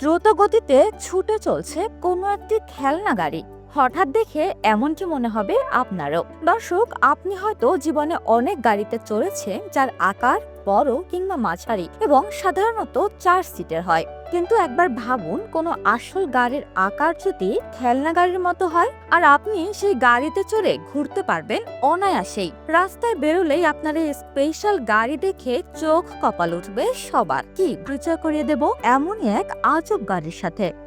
দ্রুত গতিতে ছুটে চলছে কোনো একটি খেলনা গাড়ি। হঠাৎ দেখে এমনটি মনে হবে আপনারও। দর্শক, আপনি হয়তো জীবনে অনেক গাড়িতে চড়েছেন যার আকার বড় কিংবা মাঝারি এবং সাধারণত চার সিটের হয়। কিন্তু একবার ভাবুন, কোনো আসল গাড়ির আকার যদি খেলনা গাড়ির মতো হয় আর আপনি সেই গাড়িতে চড়ে ঘুরতে পারবেন অনায়াসেই। রাস্তায় বেরোলেই আপনার এই স্পেশাল গাড়ি দেখে চোখ কপাল উঠবে সবার। কি পরিচয় করিয়ে দেব? এমনই এক আজব গাড়ির সাথে।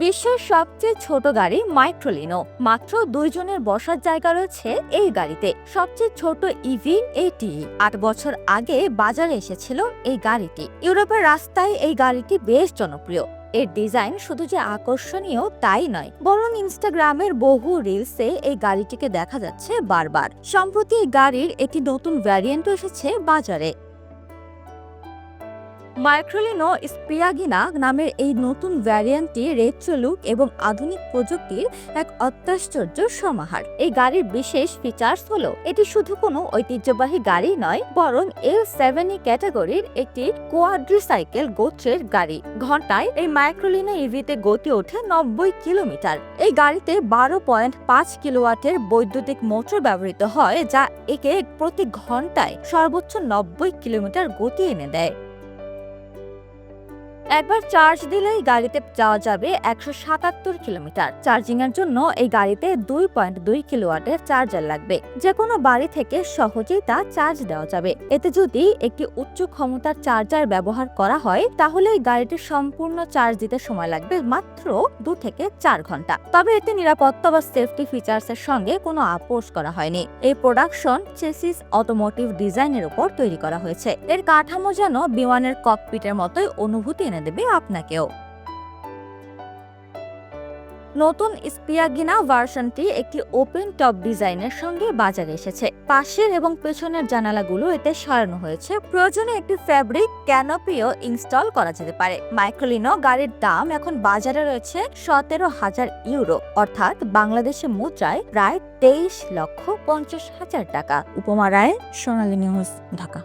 বিশ্বের সবচেয়ে ছোট গাড়ি মাইক্রোলিনো। মাত্র দুইজনের বসার জায়গা রয়েছে এই গাড়িতে। সবচেয়ে ছোট ইভি এটি আট বছর আগে বাজারে এসেছিল এই গাড়িটি। ইউরোপের রাস্তায় এই গাড়িটি বেশ জনপ্রিয়। এর ডিজাইন শুধু যে আকর্ষণীয় তাই নয়, বরং ইনস্টাগ্রামের বহু রিলসে এই গাড়িটিকে দেখা যাচ্ছে বারবার। সম্প্রতি এই গাড়ির একটি নতুন ভ্যারিয়েন্টও এসেছে বাজারে। মাইক্রোলিনো স্পিয়াগিনা নামের এই নতুন ভ্যারিয়েন্টটি রেট্রো লুক এবং আধুনিক প্রযুক্তির এক অত্যাশ্চর্য সমাহার। এই গাড়ির বিশেষ ফিচার্স হলো, এটি শুধু কোনো ঐতিহ্যবাহী গাড়ি নয়, বরং এল সেভেন ক্যাটাগরির একটি কোয়াড্রিসাইকেল গোত্রের গাড়ি। ঘন্টায় এই মাইক্রোলিনো ইভিতে গতি ওঠে নব্বই কিলোমিটার। এই গাড়িতে বারো পয়েন্ট পাঁচ কিলোওয়াটের বৈদ্যুতিক মোটর ব্যবহৃত হয়, যা একে প্রতি ঘন্টায় সর্বোচ্চ নব্বই কিলোমিটার গতি এনে দেয়। একবার চার্জ দিলেই গাড়িতে যাওয়া যাবে একশো সাতাত্তর কিলোমিটার। চার্জিং এর জন্য এই গাড়িতে দুই পয়েন্ট দুই কিলোওয়াটের চার্জার লাগবে। যে কোনো বাড়ি থেকে সহজেই তা চার্জ দেওয়া যাবে। এতে যদি একটি উচ্চ ক্ষমতার চার্জার ব্যবহার করা হয়, তাহলে এই গাড়িটি সম্পূর্ণ চার্জ দিতে সময় লাগবে মাত্র দু থেকে চার ঘণ্টা। তবে এতে নিরাপত্তা বা সেফটি ফিচার্স এর সঙ্গে কোনো আপোষ করা হয়নি। এই প্রোডাকশন চেসিস অটোমোটিভ ডিজাইনের উপর তৈরি করা হয়েছে। এর কাঠামো যেন বিমানের ককপিটের মতোই অনুভূতি এনে দেবে আপনাকেও। নতুন স্পিয়াগিনা ভার্সনটি একটি ওপেন টপ ডিজাইনের সঙ্গে বাজারে এসেছে। পাশের এবং পেছনের জানালাগুলো এতে সরানো হয়েছে। প্রয়োজনে একটি ফ্যাব্রিক, ক্যানোপিও ইনস্টল করা যেতে পারে। মাইক্রোলিনো গাড়ির দাম এখন বাজারে রয়েছে সতেরো হাজার ইউরো, অর্থাৎ বাংলাদেশে মুদ্রায় প্রায় তেইশ লক্ষ পঞ্চাশ হাজার টাকা। উপমা রায়, সোনালী নিউজ, ঢাকা।